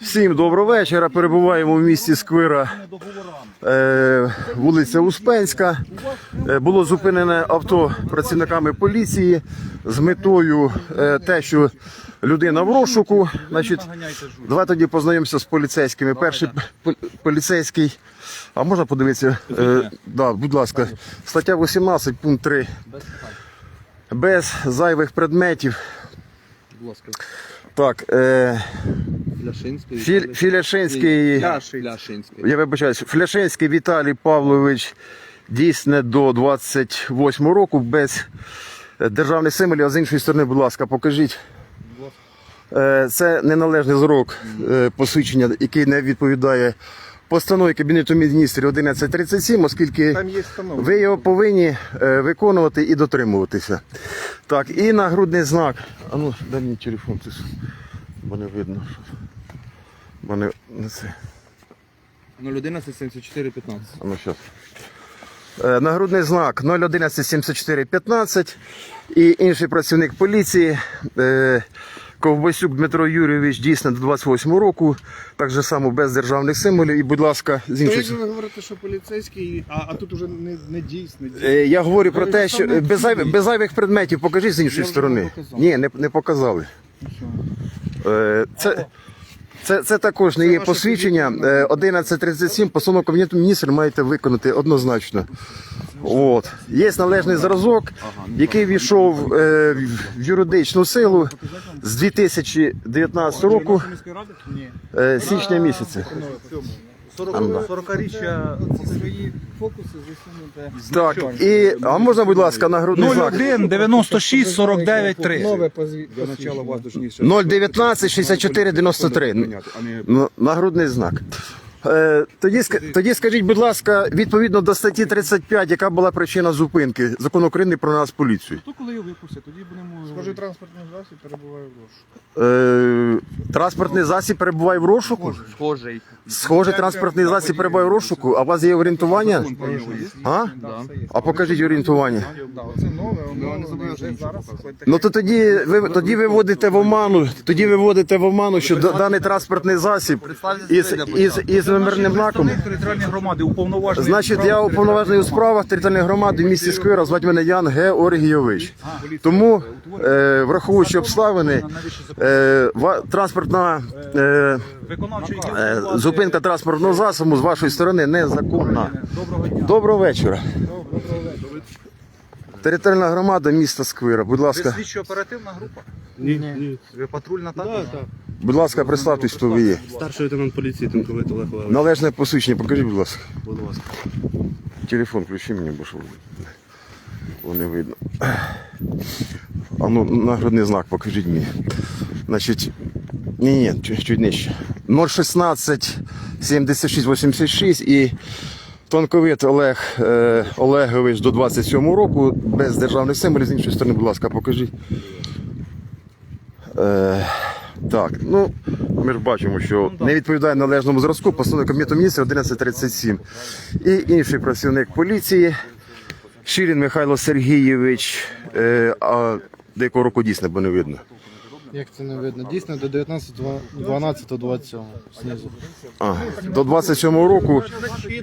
Всім доброго вечора. Перебуваємо в місті Сквира, е, вулиця Успенська. Е, Було зупинене авто працівниками поліції з метою е, те, що людина в розшуку. Значить, давай тоді познайомимося з поліцейськими. Перший поліцейський. А можна подивитися? Да, будь ласка, стаття 18, пункт 3. Без зайвих предметів. Будь ласка, Так, е, Фляшинський. Філь, Філяшинський. Фляшинський. Я вибачаюсь, Фляшинський Віталій Павлович дійсне до 28 року без державних символів, а з іншої сторони, будь ласка, покажіть. Е, Це неналежний зрок е, посвідчення, який не відповідає постанові Кабінету міністрів 1137, оскільки Там є встановлення. ви його повинні е, виконувати і дотримуватися. Так, і нагрудний знак. А ну, дай мені телефон, це ж, бо не видно. що- Бо не, не це. 011 74 15. А ну щас. Е, Нагрудний знак 011 74 15 і інший працівник поліції е, Ковбасюк Дмитро Юрійович дійсно до 28 року, так же само без державних символів. І, будь ласка, з То іншої. як ви говорите, що поліцейський, а, а тут уже не, не дійсно. Е, Я говорю про те, що е, без, зайвих, без зайвих предметів покажіть з іншої Я вже сторони. показав. Ні, не, не показали. Е, Це, це, це також не є ваше посвідчення. Е, 1137 постанову Кабінету міністрів маєте виконати однозначно. От. Є належний зразок, який війшов е, в юридичну силу з 2019 року, е, січня місяця. А ну да. 40-річчя свої фокуси засунути. Так, і, а можна, будь ласка, нагрудний знак? 01 96 49 3. Нове позі- посвідчення. 019 64 93. Ну, Нагрудний знак. Е, Тоді, тоді скажіть, будь ласка, відповідно до статті 35, яка була причина зупинки закону України про нас поліцію. То коли його випустять, тоді будемо. Схожий транспортний засіб перебуває в розшуку. Е, транспортний засіб перебуває в розшуку? Схожий. Схожий транспортний засіб перебуває в розшуку, а у вас є орієнтування? А? А покажіть орієнтування. Нове, зараз. Ну то тоді ви тоді ви вводите в оману, тоді ви вводите в оману, що даний транспортний засіб із, із, із номерним знаком. громади. Значить, я уповноважений у справах територіальної громади в місті Сквира, звати мене Ян Георгійович. Тому, е, враховуючи обставини, е, ва- транспортна е, виконавчий е, зупинка транспортного засобу з вашої сторони незаконна. Доброго дня. Доброго вечора. Територіальна громада міста Сквира. Будь Ви ласка, слідчо оперативна група? Ні. Ні. Ви патрульна також? Будь ласка, представтесь, хто ви є. Старший лейтенант поліції Тимковит Олег Олегович. Належне посвідчення, покажіть, будь ласка. Будь ласка. Телефон включи мені, бо що бо не видно. А ну, нагрудний знак покажіть мені. Значить, ні, ні, чуть, чуть нижче. 016 76 86 і Тонковит Олег е, Олегович до 27 року, без державних символів, з іншої сторони, будь ласка, покажіть. Е, так, ну ми ж бачимо, що не відповідає належному зразку постанови Кабінету міністрів 1137. І інший працівник поліції Ширін Михайло Сергійович, е, а деякого року дійсно, бо не видно. Як це не видно? Дійсно до 19, 12, 27 знизу. А, до 27 року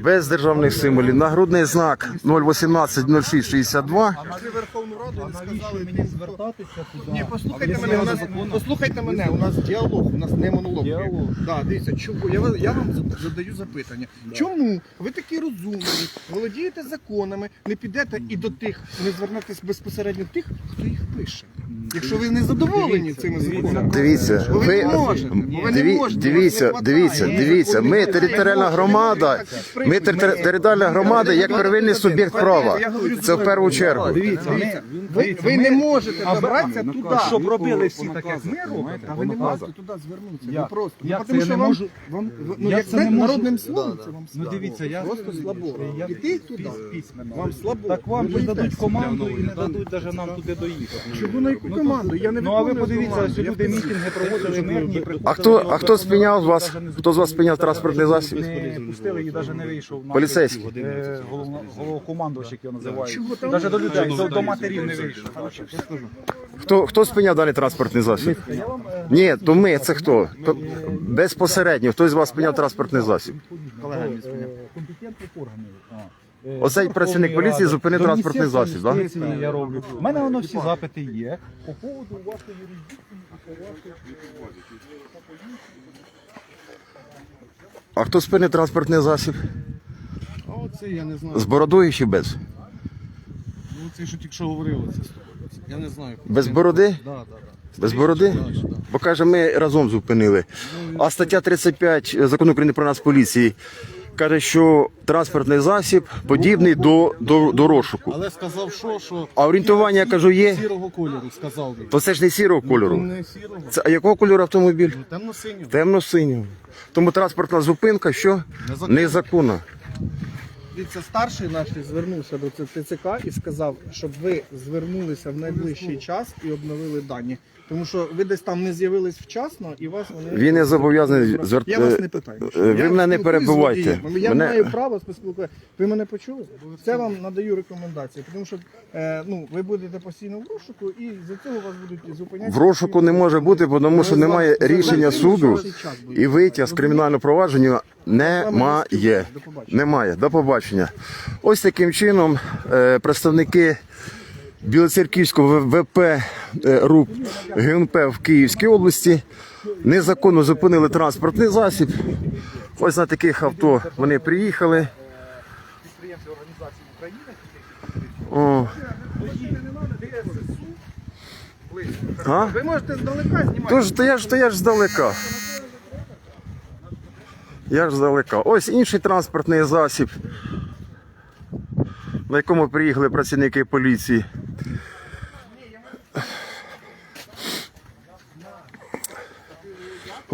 без державних символів. Нагрудний знак 018 06 62. Верховну Раду не сказали мені звертатися туди? Ні, послухайте мене, у нас, послухайте мене, у нас діалог, у нас не монолог. Діалог. Да, дивіться, чому я, вас- я вам задаю запитання. Чому ви такі розумні, володієте законами, не підете і до тих, не звернетесь безпосередньо тих, хто їх пише? Якщо ви не задоволені цими законами. Дивіться, ви ви не можете, ви не диві- можете, дивіться, вас не хватає. дивіться, дивіться. Ми територіальна громада. Ми тери- територіальна громада як первинний суб'єкт права. Це в першу чергу. Дивіться, ви, ви не можете добратися туди. Щоб робили всі так, як ми робимо, Та ви не можете туди звернутися. Ви просто. Ну, тому що вам, вам, ну, Як як це народним словом, це вам Ну слабо. дивіться, я Просто слабо. Я Іти туди. письменно. Вам слабо. Так вам же дадуть команду і не дадуть навіть нам туди доїхати. Чому на яку Ну команду, я не Ну а ви виконую подивіться, команду. що Я люди мітинги проводили мирні. А хто, а хто спиняв вас? Хто з вас спиняв транспортний засіб? Не пустили і навіть не вийшов. на Поліцейський? е, головно- Головнокомандувач, як його називають. Навіть до людей, до, до матерів не вийшов. Хто, хто спиняв даний транспортний засіб? Ні, то ми, це хто? То безпосередньо, хтось з вас спиняв транспортний засіб. Колегами Компетентних органів. а. Е, Оцей працівник поліції зупинив транспортний засіб, юстиції Я роблю. У мене воно всі запити є. По поводу вашої юрисдикції А хто спинив транспортний засіб? А оце я не знаю. З бородою чи без? Ну це що тільки що говорили це. Я не знаю. Без бороди? Да, да, да. Без бороди? Бо каже, ми разом зупинили. А стаття 35 закону України про нас поліції каже, що транспортний засіб подібний до, до, до розшуку. Але сказав, що, що А орієнтування, я кажу, є. сірого кольору сказав він. То це ж не сірого кольору. Не сірого, Це, а якого кольору автомобіль? темно-синього. Темно-синього. Тому транспортна зупинка що? Незаконна. Незаконна. Дивіться, старший наш звернувся до ТЦК і сказав, щоб ви звернулися в найближчий час і обновили дані. Тому що ви десь там не з'явились вчасно і вас вони Він не зобов'язаний звер- Я вас не питаю. Е, ви Я мене не водієм. Я Мене- маю право поспілкуватися. Ви мене почули? Це вам надаю рекомендації, тому що е, ну, ви будете постійно в розшуку і за цього вас будуть зупиняти. В розшуку не може бути, тому що немає рішення суду і витяг з кримінального провадження немає. Немає. До побачення. Ось таким чином е, представники Білоцерківського ВП е, РУП ГНП в Київській області незаконно зупинили транспортний засіб. Ось на таких авто вони приїхали. О. А? Ви можете здалека знімати. Тож то я ж то я ж здалека. Я ж здалека. Ось інший транспортний засіб, на якому приїхали працівники поліції.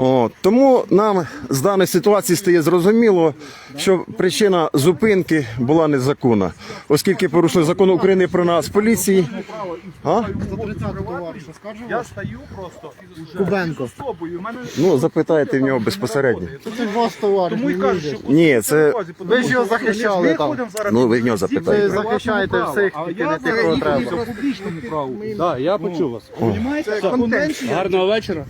О, тому нам з даної ситуації стає зрозуміло, що причина зупинки була незаконна, оскільки порушили закон України про нас поліції. А? Я стою просто Кубенко. з собою. Мене Ну, запитайте в нього безпосередньо. Це ваш товариш. тому й не кажу, їде. що Ні, це Ви ж його захищали там. Ну, ви в нього всі запитайте. Ви захищаєте всіх, тільки я не тих, кого треба. публічному праву. Так, я почув вас. Це. Гарного вечора.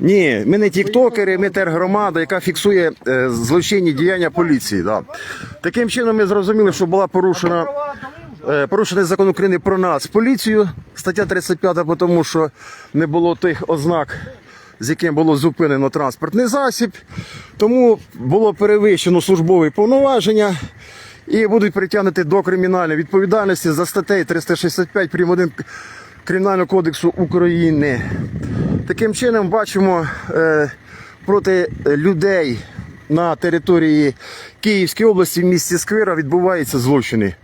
Ні, ми не тіктокери, ми тергромада, яка фіксує е, злочинні діяння поліції. Да. Таким чином ми зрозуміли, що була порушена порушений закон України про нас поліцію, стаття 35, тому що не було тих ознак, з яким було зупинено транспортний засіб. Тому було перевищено службові повноваження. І будуть притягнути до кримінальної відповідальності за статтею 365 прим. 1 Кримінального кодексу України. Таким чином бачимо е, проти людей на території Київської області в місті Сквира відбуваються злочини.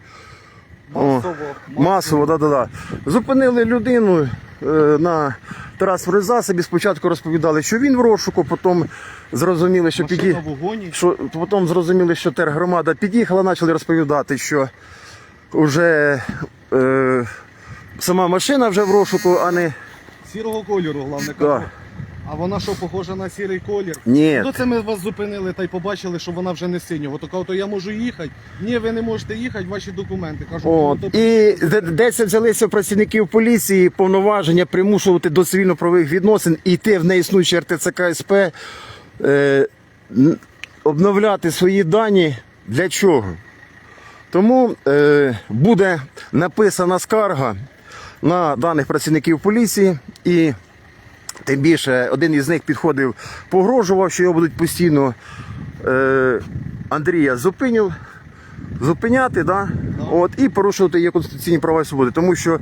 Масово. Масово, да, да, да. Зупинили людину е, на транспортній засобі. Спочатку розповідали, що він в розшуку, потім зрозуміли, що. Машина в вогоні. що потім зрозуміли, що тергромада під'їхала, почали розповідати, що вже е, сама машина вже в розшуку, а не. Сірого кольору, головне Да. кажу. А вона що, похожа на сірий колір? Ні. Ну це ми вас зупинили та й побачили, що вона вже не синього. То кажу, то я можу їхати. Ні, ви не можете їхати, ваші документи. Кажу, От. ну, то І де, це взялися працівників поліції повноваження примушувати до цивільно-правових відносин йти в неіснуючий РТЦК СП, е, обновляти свої дані для чого? Тому е, буде написана скарга на даних працівників поліції і тим більше один із них підходив, погрожував, що його будуть постійно е, Андрія зупинив, зупиняти, да? От, і порушувати є конституційні права і свободи, тому що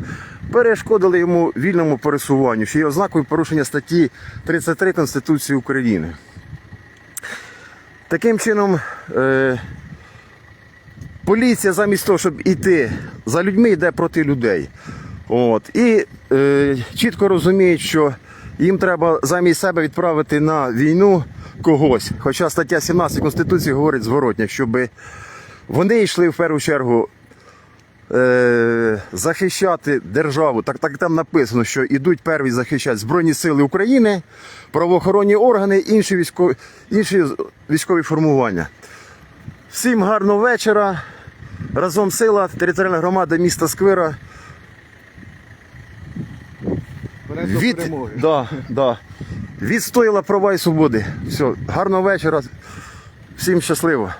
перешкодили йому вільному пересуванню, що є ознакою порушення статті 33 Конституції України. Таким чином, е, поліція замість того, щоб іти за людьми, йде проти людей. От. І е, чітко розуміють, що їм треба замість себе відправити на війну когось. Хоча стаття 17 Конституції говорить зворотня, щоб вони йшли в першу чергу е, захищати державу. Так, так там написано, що йдуть перві захищати Збройні Сили України, правоохоронні органи, інші військові, інші військові формування. Всім гарного вечора. Разом сила, територіальна громада міста Сквира. До Від, перемоги. да, да. Відстояла права і свободи. Все, гарного вечора. Всім щасливо.